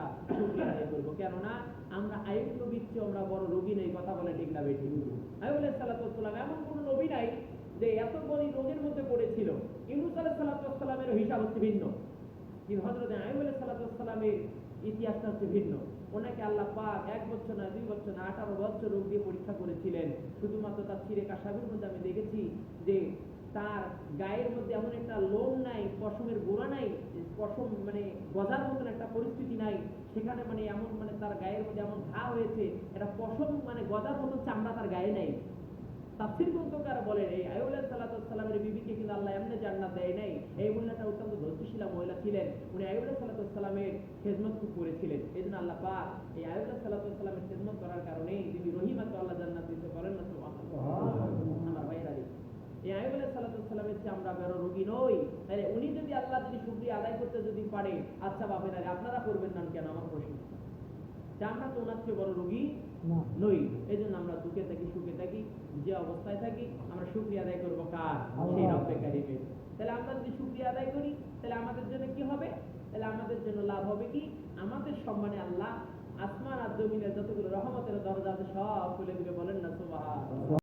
আমরা শুকরিয়া আদায় করব। কেননা আমরা আমরা বড় রোগী নেই, কথা বলে ঠিক না আয়ুব আলাইহিস সালাম, এমন নাই যে এত রোগের মধ্যে পড়েছিল। ইউনুস সালামের হিসাব হচ্ছে ভিন্ন। কিন্তু হজরত ইতিহাসটা হচ্ছে ভিন্ন। ওনাকে আল্লাহ পাক এক বছর না, দুই বছর না, আঠারো বছর রোগ দিয়ে পরীক্ষা করেছিলেন। শুধুমাত্র তার ছিঁড়ে কাশাবির মধ্যে আমি দেখেছি যে তার গায়ের মধ্যে এমন একটা লোম নাই, পশমের গোড়া নাই পশম মানে গজার মতন একটা পরিস্থিতি নাই। সেখানে মানে এমন মানে তার গায়ের মধ্যে এমন ঘা হয়েছে, একটা পশম মানে গজার মতন চামড়া তার গায়ে নেই। তাফসির গ্রন্থকার বলেন, এই আয়ুল সালাতামের বিবিকে কিন্তু আল্লাহ এমনি জান্নাত দেয় নাই। এই মহিলাটা অত্যন্ত ধৈর্যশীলা মহিলা ছিলেন। উনি আয়ুল সালাতামের খেদমত খুব করেছিলেন। এই জন্য আল্লাহ পাক এই আয়ুল সালাতামের খেদমত আয়ুব চেয়ে আমরা রোগী নই। তাহলে উনি যদি আল্লাহ যদি শুক্রিয়া আদায় করতে যদি পারে আচ্ছা আপনারা করবেন না কেন? আমার প্রশ্ন। আমরা তো ওনার চেয়ে বড় রোগী নই। এই জন্য আমরা দুঃখে থাকি সুখে থাকি যে অবস্থায় থাকি আমরা শুক্রিয়া আদায় করব কার? সেই রব্বে কারিমের। তাহলে আমরা যদি শুক্রিয়া আদায় করি তাহলে আমাদের জন্য কি হবে? তাহলে আমাদের জন্য লাভ হবে কি? আমাদের সম্মানে আল্লাহ আসমান আর জমিনের যতগুলো রহমতের দরজা আছে সব খুলে দিবে। বলেন না সুবহান